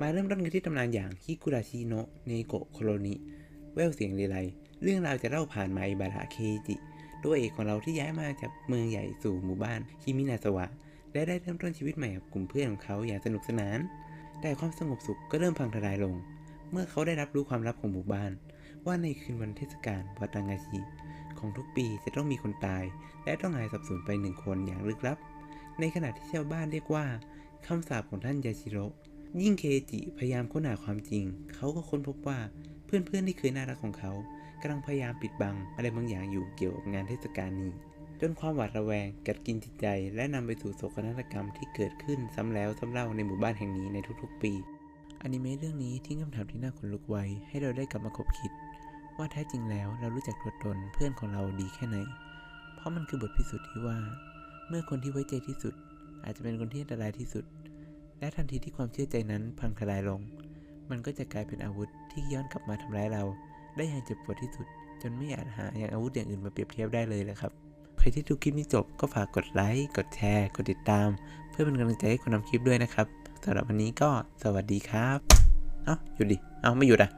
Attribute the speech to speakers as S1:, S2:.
S1: มาเริ่มต้นกันที่ตำนานอย่างฮิกุราชิโนะเนโกะโคโรนิแววเสียงเรไลเรื่องราวจะเล่าผ่านมาอิบาระเคจิตัวเอกของเราที่ย้ายมาจากเมืองใหญ่สู่หมู่บ้านฮิมินาสวะ และได้เริ่มต้นชีวิตใหม่กับกลุ่มเพื่อนของเขาอย่างสนุกสนาน แต่ความสงบสุขก็เริ่มพังทลายลง เมื่อเขาได้รับรู้ความลับของหมู่บ้าน ว่าในคืนวันเทศกาลวัตางาชิของทุกปีจะต้องมีคนตาย และต้องหายสับสูญไปหนึ่งคนอย่างลึกลับ ในขณะที่ชาวบ้านเรียกว่าคำสาปของท่านยาชิโร ยิ่งเคจิพยายามค้นหาความจริง เขาก็ค้นพบว่าเพื่อนๆที่เคยน่ารักของเขากำลังพยายามปิดบังอะไรบางอย่างอยู่เกี่ยวกับงานเทศกาลนี้ จนความหวาดระแวงกัดกินจิตใจ และนำไปสู่โศกนาฏกรรมที่เกิดขึ้นซ้ำแล้วซ้ำเล่าในหมู่บ้านแห่งนี้ในทุกๆ ปีอนิเมะเรื่องนี้ทิ้งคำถามที่น่าขนลุกไว้ ให้เราได้กลับมาคบคิด ว่าแท้จริงแล้วเรารู้จักตัวตนเพื่อนของเราดีแค่ไหน เพราะมันคือบทพิสูจน์ที่ว่า เมื่อคนที่ไว้ใจที่สุด อาจจะเป็นคนที่อันตรายที่สุด และทันทีที่ความเชื่อใจนั้นพังทลายลง มันก็จะกลายเป็นอาวุธที่ย้อนกลับมาทำร้ายเรา ได้อย่างเจ็บปวดที่สุด จนไม่อาจหาอย่างอาวุธอย่างอื่นมาเปรียบเทียบได้เลยเลยครับ ใครที่ดูคลิปนี้จบก็ฝากกดไลค์ กดแชร์ กดติดตาม เพื่อเป็นกำลังใจให้คนทำคลิปด้วยนะครับสำหรับวันนี้ก็สวัสดีครับ เอ้าหยุดดิ เอ้าไม่หยุดอะ